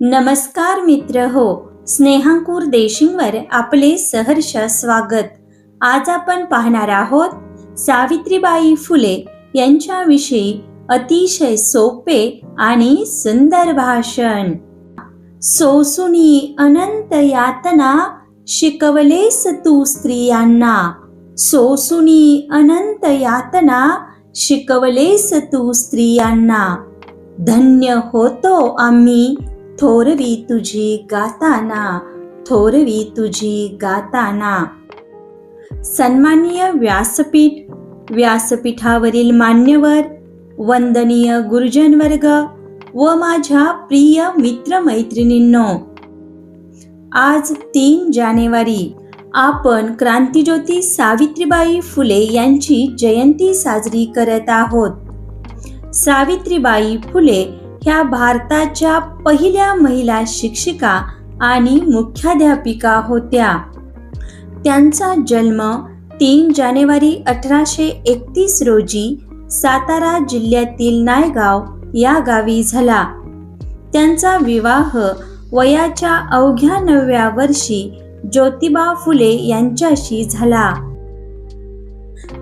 नमस्कार मित्र हो. स्नेहांकुर देशिंगवर आपले सहर्ष स्वागत. आज आपण पाहणार आहोत सावित्रीबाई फुले यांच्याविषयी अतिशय सोपे आणि सुंदर भाषण. सोसुनी अनंत यातना शिकवलेस तू स्त्रियांना. सोसुनी अनंत यातना शिकवलेस तू स्त्रियांना. धन्य होतो आम्ही थोरवी तुझी गाताना थोरवी तुझी गाताना. सन्माननीय व्यासपीठ व्यासपीठावरील मान्यवर वंदनीय गुरुजन वर्ग व माझ्या प्रिय मित्रमैत्रिणींनो आज तीन जानेवारी आपण क्रांतिज्योती सावित्रीबाई फुले यांची जयंती साजरी करत आहोत. सावित्रीबाई फुले ह्या भारताच्या पहिल्या महिला शिक्षिका आणि मुख्याध्यापिका होत्या. त्यांचा जन्म तीन जानेवारी अठराशे एकतीस रोजी सातारा जिल्ह्यातील नायगाव या गावी झाला. त्यांचा विवाह वयाच्या अवघ्या नवव्या वर्षी ज्योतिबा फुले यांच्याशी झाला.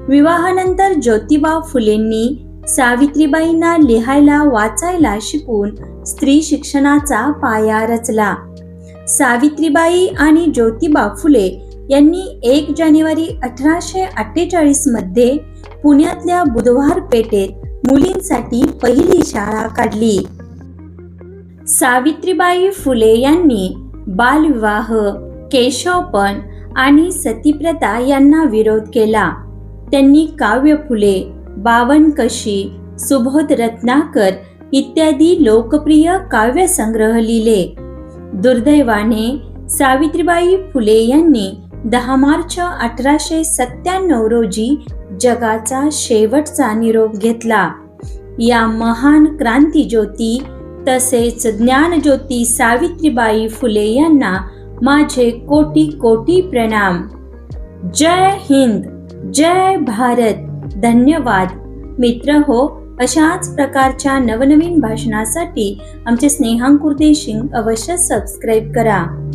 विवाहानंतर ज्योतिबा फुलेंनी सावित्रीबाईंना लिहायला वाचायला शिकून स्त्री शिक्षणाचा पाया रचला. सावित्रीबाई आणि ज्योतिबा फुले यांनी एक जानेवारी अठराशे अठ्ठेचाळीसमध्ये पुण्यातल्या बुधवार पेठेत मुलींसाठी पहिली शाळा काढली. सावित्रीबाई फुले यांनी बालविवाह केशवपण आणि सतीप्रथा यांना विरोध केला. त्यांनी काव्य फुले बावनकशी सुबोध रत्नाकर इत्यादी लोकप्रिय काव्यसंग्रह लिहिले. दुर्दैवाने सावित्रीबाई फुले यांनी दहा मार्च अठराशे सत्त्याण्णव रोजी जगाचा शेवटचा निरोप घेतला. या महान क्रांतीज्योती तसेच ज्ञानज्योती सावित्रीबाई फुले यांना माझे कोटी कोटी प्रणाम. जय हिंद जय भारत. धन्यवाद. मित्र हो अशाच प्रकारच्या नवनवीन भाषणासाठी आमचे स्नेहांकुर देशिंग अवश्य सबस्क्राईब करा.